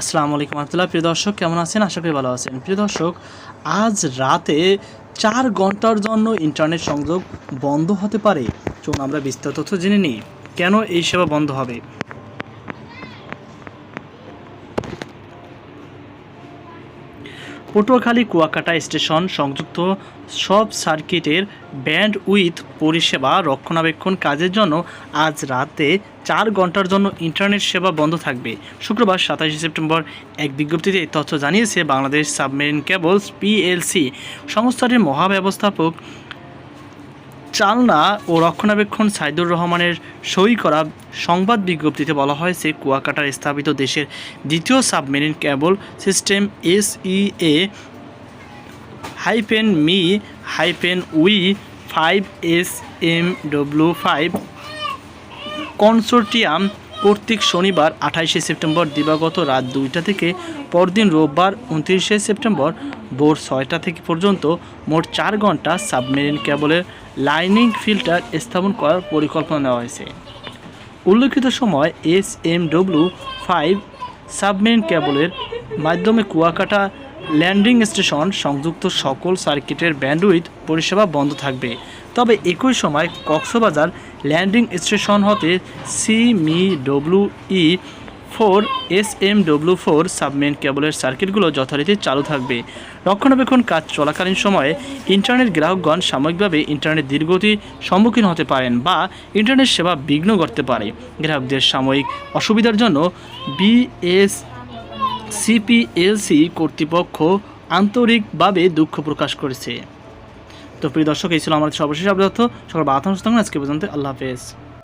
আসসালামু আলাইকুম রহমতুল্লাহ। প্রিয় দর্শক, কেমন আছেন? আশা করি ভালো আছেন। প্রিয় দর্শক, আজ রাতে চার ঘণ্টার জন্য ইন্টারনেট সংযোগ বন্ধ হতে পারে। চলুন আমরা বিস্তারিত তথ্য জেনে নিই। কেন এই সেবা বন্ধ হবে? পটুয়াখালী কুয়াকাটা স্টেশন সংযুক্ত সব সার্কিটের ব্যান্ড উইথ পরিষেবা রক্ষণাবেক্ষণ কাজের জন্য আজ রাতে চার ঘণ্টার জন্য ইন্টারনেট সেবা বন্ধ থাকবে। শুক্রবার সাতাশে সেপ্টেম্বর এক বিজ্ঞপ্তিতে এই তথ্য জানিয়েছে বাংলাদেশ সাবমেরিন কেবলস পিএলসি। সংস্থাটির মহাব্যবস্থাপক চালনা ও রক্ষণাবেক্ষণ সাইদুর রহমানের সই করা সংবাদ বিজ্ঞপ্তিতে বলা হয়েছে, কুয়াকাটার স্থাপিত দেশের দ্বিতীয় submarine cable system S E A hyphen me hyphen we five S M W five consortium কর্তৃক শনিবার আঠাইশে সেপ্টেম্বর দিবাগত রাত দুইটা থেকে, পরদিন রোববার উনত্রিশে সেপ্টেম্বর ভোর ছয়টা থেকে পর্যন্ত মোট চার ঘণ্টা সাবমেরিন কেবলের লাইনিং ফিল্টার স্থাপন করার পরিকল্পনা নেওয়া হয়েছে। উল্লেখিত সময় S M W five submarine কেবলের মাধ্যমে কুয়াকাটা ল্যান্ডিং স্টেশন সংযুক্ত সকল সার্কিটের ব্যান্ডউইথ পরিষেবা বন্ধ থাকবে। তবে একই সময় কক্সবাজার ল্যান্ডিং স্টেশন হতে C me W E four, S M W four submarine কেবলের সার্কিটগুলো যথারীতি চালু থাকবে। রক্ষণাবেক্ষণ কাজ চলাকালীন সময়ে ইন্টারনেট গ্রাহকগণ সাময়িকভাবে ইন্টারনেট দীর্ঘতি সম্মুখীন হতে পারেন বা ইন্টারনেট সেবা বিঘ্ন করতে পারে। গ্রাহকদের সাময়িক অসুবিধার জন্য বিএস সিপিএলসি কর্তৃপক্ষ আন্তরিকভাবে দুঃখ প্রকাশ করেছে। তো প্রিয় দর্শক, এই ছিল আমাদের সর্বশেষ আপডেট সকাল সকল সুস্থ আজকে পর্যন্ত আল্লাহ হাফেজ।